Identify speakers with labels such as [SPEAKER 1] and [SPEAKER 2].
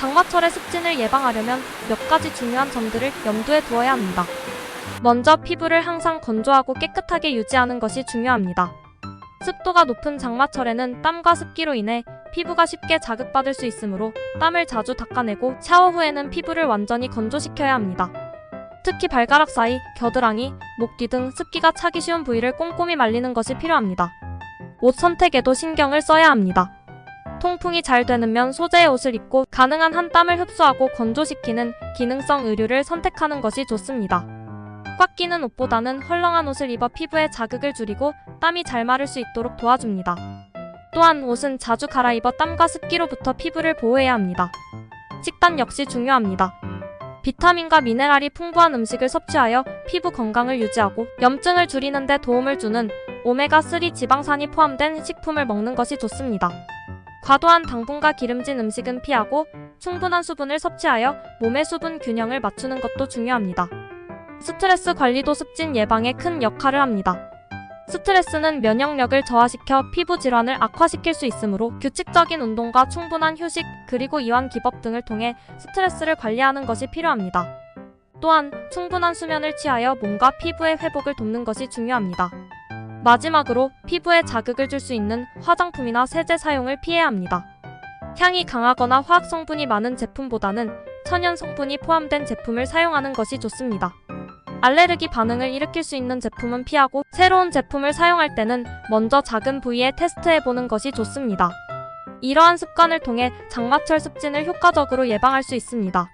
[SPEAKER 1] 장마철의 습진을 예방하려면 몇 가지 중요한 점들을 염두에 두어야 합니다. 먼저 피부를 항상 건조하고 깨끗하게 유지하는 것이 중요합니다. 습도가 높은 장마철에는 땀과 습기로 인해 피부가 쉽게 자극받을 수 있으므로 땀을 자주 닦아내고 샤워 후에는 피부를 완전히 건조시켜야 합니다. 특히 발가락 사이, 겨드랑이, 목 뒤 등 습기가 차기 쉬운 부위를 꼼꼼히 말리는 것이 필요합니다. 옷 선택에도 신경을 써야 합니다. 통풍이 잘 되는 면 소재의 옷을 입고 가능한 한 땀을 흡수하고 건조시키는 기능성 의류를 선택하는 것이 좋습니다. 꽉 끼는 옷보다는 헐렁한 옷을 입어 피부에 자극을 줄이고 땀이 잘 마를 수 있도록 도와줍니다. 또한 옷은 자주 갈아입어 땀과 습기로부터 피부를 보호해야 합니다. 식단 역시 중요합니다. 비타민과 미네랄이 풍부한 음식을 섭취하여 피부 건강을 유지하고 염증을 줄이는 데 도움을 주는 오메가3 지방산이 포함된 식품을 먹는 것이 좋습니다. 과도한 당분과 기름진 음식은 피하고 충분한 수분을 섭취하여 몸의 수분 균형을 맞추는 것도 중요합니다. 스트레스 관리도 습진 예방에 큰 역할을 합니다. 스트레스는 면역력을 저하시켜 피부 질환을 악화시킬 수 있으므로 규칙적인 운동과 충분한 휴식 그리고 이완 기법 등을 통해 스트레스를 관리하는 것이 필요합니다. 또한 충분한 수면을 취하여 몸과 피부의 회복을 돕는 것이 중요합니다. 마지막으로 피부에 자극을 줄 수 있는 화장품이나 세제 사용을 피해야 합니다. 향이 강하거나 화학 성분이 많은 제품보다는 천연 성분이 포함된 제품을 사용하는 것이 좋습니다. 알레르기 반응을 일으킬 수 있는 제품은 피하고 새로운 제품을 사용할 때는 먼저 작은 부위에 테스트해 보는 것이 좋습니다. 이러한 습관을 통해 장마철 습진을 효과적으로 예방할 수 있습니다.